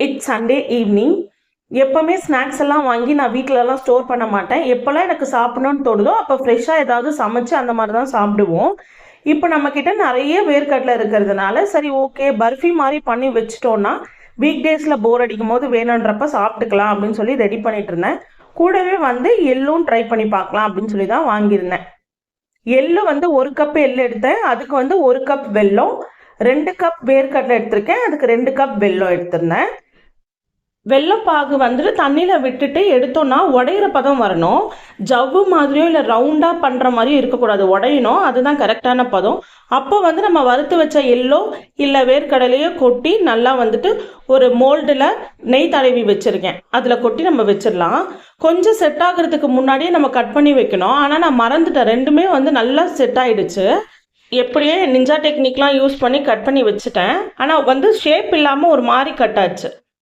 It's Sunday evening எப்போவுமே snacks எல்லாம் வாங்கி நான் வீட்டிலலாம் ஸ்டோர் பண்ண மாட்டேன். எப்போல்லாம் எனக்கு சாப்பிடணும்னு தோணுதோ அப்போ ஃப்ரெஷ்ஷாக ஏதாவது சமைச்சு அந்த மாதிரி தான் சாப்பிடுவோம். இப்போ நம்மக்கிட்ட நிறைய வேர்க்கடலை இருக்கிறதுனால சரி ஓகே பர்ஃபி மாதிரி பண்ணி வச்சிட்டோன்னா வீக் டேஸில் போர் அடிக்கும் போது வேணுன்றப்ப சாப்பிட்டுக்கலாம் அப்படின்னு சொல்லி ரெடி பண்ணிட்டு இருந்தேன். கூடவே வந்து எள்ளும் ட்ரை பண்ணி பார்க்கலாம் அப்படின்னு சொல்லி தான் வாங்கியிருந்தேன். எள்ளு வந்து ஒரு கப் எள்ளு எடுத்தேன். அதுக்கு வந்து ஒரு கப் வெல்லம் ரெண்டு கப் வேர்க்கடலை எடுத்திருக்கேன். அதுக்கு ரெண்டு கப் வெல்லம் எடுத்திருந்தேன். வெள்ளப்பாகு வந்துட்டு தண்ணியில் விட்டுட்டு எடுத்தோன்னா உடையிற பதம் வரணும். ஜவ்வு மாதிரியோ இல்லை ரவுண்டாக பண்ணுற மாதிரியும் இருக்கக்கூடாது. உடையணும். அதுதான் கரெக்டான பதம். அப்போ வந்து நம்ம வறுத்து வச்ச எல்லோ இல்லை வேர்க்கடலையோ கொட்டி நல்லா வந்துட்டு ஒரு மோல்டில் நெய் தடவி வச்சுருக்கேன். அதில் கொட்டி நம்ம வச்சிடலாம். கொஞ்சம் செட் ஆகிறதுக்கு முன்னாடியே நம்ம கட் பண்ணி வைக்கணும். ஆனால் நான் மறந்துட்டேன். ரெண்டுமே வந்து நல்லா செட் ஆகிடுச்சு எப்படியே நிஞ்சா டெக்னிக்லாம் யூஸ் பண்ணி கட் பண்ணி வச்சுட்டேன். ஆனால் வந்து ஷேப் இல்லாமல் ஒரு மாதிரி கட் ஆச்சு.